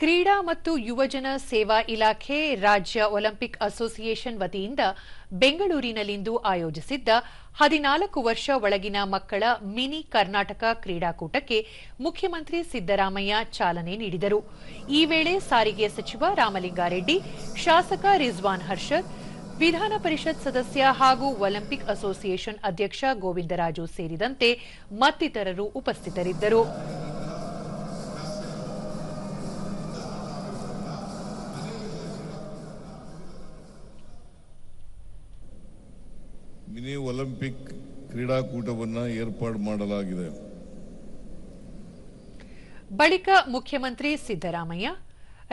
ಕ್ರೀಡಾ ಮತ್ತು ಯುವಜನ ಸೇವಾ ಇಲಾಖೆ ರಾಜ್ಯ ಒಲಿಂಪಿಕ್ ಅಸೋಸಿಯೇಷನ್ ವತಿಯಿಂದ ಬೆಂಗಳೂರಿನಲ್ಲಿಂದು ಆಯೋಜಿಸಿದ್ದ ಹದಿನಾಲ್ಕು ವರ್ಷ ಒಳಗಿನ ಮಕ್ಕಳ ಮಿನಿ ಕರ್ನಾಟಕ ಕ್ರೀಡಾಕೂಟಕ್ಕೆ ಮುಖ್ಯಮಂತ್ರಿ ಸಿದ್ದರಾಮಯ್ಯ ಚಾಲನೆ ನೀಡಿದರು. ಈ ವೇಳೆ ಸಾರಿಗೆ ಸಚಿವ ರಾಮಲಿಂಗಾರೆಡ್ಡಿ, ಶಾಸಕ ರಿಜ್ವಾನ್ ಹರ್ಷದ್, ವಿಧಾನ ಪರಿಷತ್ ಸದಸ್ಯ ಹಾಗೂ ಒಲಿಂಪಿಕ್ ಅಸೋಸಿಯೇಷನ್ ಅಧ್ಯಕ್ಷ ಗೋವಿಂದರಾಜು ಸೇರಿದಂತೆ ಮತ್ತಿತರರು ಉಪಸ್ಥಿತರಿದ್ದರು. ಮಿನಿ ಒಲಿಂಪಿಕ್ ಕ್ರೀಡಾಕೂಟವನ್ನು ಏರ್ಪಾಡು ಮಾಡಲಾಗಿದೆ. ಬಳಿಕ ಮುಖ್ಯಮಂತ್ರಿ ಸಿದ್ದರಾಮಯ್ಯ,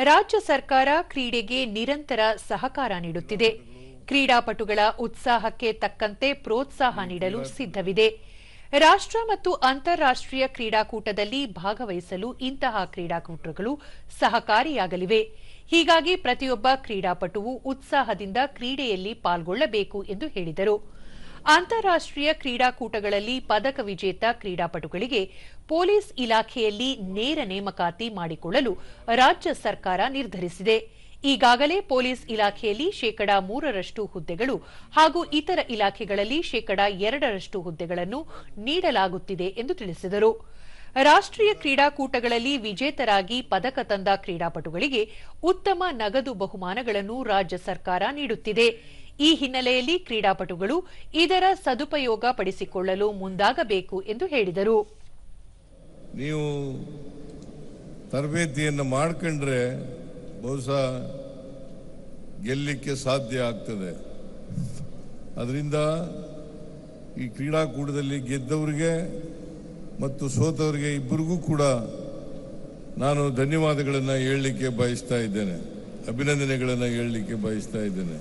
ರಾಜ್ಯ ಸರ್ಕಾರ ಕ್ರೀಡೆಗೆ ನಿರಂತರ ಸಹಕಾರ ನೀಡುತ್ತಿದೆ. ಕ್ರೀಡಾಪಟುಗಳ ಉತ್ಸಾಹಕ್ಕೆ ತಕ್ಕಂತೆ ಪ್ರೋತ್ಸಾಹ ನೀಡಲು ಸಿದ್ಧವಿದೆ. ರಾಷ್ಟ್ರ ಮತ್ತು ಅಂತಾರಾಷ್ಟ್ರೀಯ ಕ್ರೀಡಾಕೂಟದಲ್ಲಿ ಭಾಗವಹಿಸಲು ಇಂತಹ ಕ್ರೀಡಾಕೂಟಗಳು ಸಹಕಾರಿಯಾಗಲಿವೆ. ಹೀಗಾಗಿ ಪ್ರತಿಯೊಬ್ಬ ಕ್ರೀಡಾಪಟುವು ಉತ್ಸಾಹದಿಂದ ಕ್ರೀಡೆಯಲ್ಲಿ ಪಾಲ್ಗೊಳ್ಳಬೇಕು ಎಂದು ಹೇಳಿದರು. ಅಂತಾರಾಷ್ಟ್ರೀಯ ಕ್ರೀಡಾಕೂಟಗಳಲ್ಲಿ ಪದಕ ವಿಜೇತ ಕ್ರೀಡಾಪಟುಗಳಿಗೆ ಪೊಲೀಸ್ ಇಲಾಖೆಯಲ್ಲಿ ನೇರ ನೇಮಕಾತಿ ಮಾಡಿಕೊಳ್ಳಲು ರಾಜ್ಯ ಸರ್ಕಾರ ನಿರ್ಧರಿಸಿದೆ. ಈಗಾಗಲೇ ಪೊಲೀಸ್ ಇಲಾಖೆಯಲ್ಲಿ ಶೇಕಡಾ ಮೂರರಷ್ಟು ಹುದ್ದೆಗಳು ಹಾಗೂ ಇತರ ಇಲಾಖೆಗಳಲ್ಲಿ ಶೇಕಡಾ ಎರಡರಷ್ಟು ಹುದ್ದೆಗಳನ್ನು ನೀಡಲಾಗುತ್ತಿದೆ ಎಂದು ತಿಳಿಸಿದರು. ರಾಷ್ಟ್ರೀಯ ಕ್ರೀಡಾಕೂಟಗಳಲ್ಲಿ ವಿಜೇತರಾಗಿ ಪದಕ ತಂದ ಕ್ರೀಡಾಪಟುಗಳಿಗೆ ಉತ್ತಮ ನಗದು ಬಹುಮಾನಗಳನ್ನು ರಾಜ್ಯ ಸರ್ಕಾರ ನೀಡುತ್ತಿದೆ. ಈ ಹಿನ್ನೆಲೆಯಲ್ಲಿ ಕ್ರೀಡಾಪಟುಗಳು ಇದರ ಸದುಪಯೋಗ ಪಡಿಸಿಕೊಳ್ಳಲು ಮುಂದಾಗಬೇಕು ಎಂದು ಹೇಳಿದರು. ನೀವು ತರಬೇತಿಯನ್ನು ಮಾಡ್ಕೊಂಡ್ರೆ ಬಹುಶಃ ಗೆಲ್ಲಲಿಕ್ಕೆ ಸಾಧ್ಯ ಆಗ್ತದೆ. ಅದರಿಂದ ಈ ಕ್ರೀಡಾಕೂಟದಲ್ಲಿ ಗೆದ್ದವರಿಗೆ ಮತ್ತು ಸೋತವರಿಗೆ ಇಬ್ಬರಿಗೂ ಕೂಡ ನಾನು ಧನ್ಯವಾದಗಳನ್ನು ಹೇಳಲಿಕ್ಕೆ ಬಯಸ್ತಾ ಇದ್ದೇನೆ. ಅಭಿನಂದನೆಗಳನ್ನು ಹೇಳಲಿಕ್ಕೆ ಬಯಸ್ತಾ ಇದ್ದೇನೆ.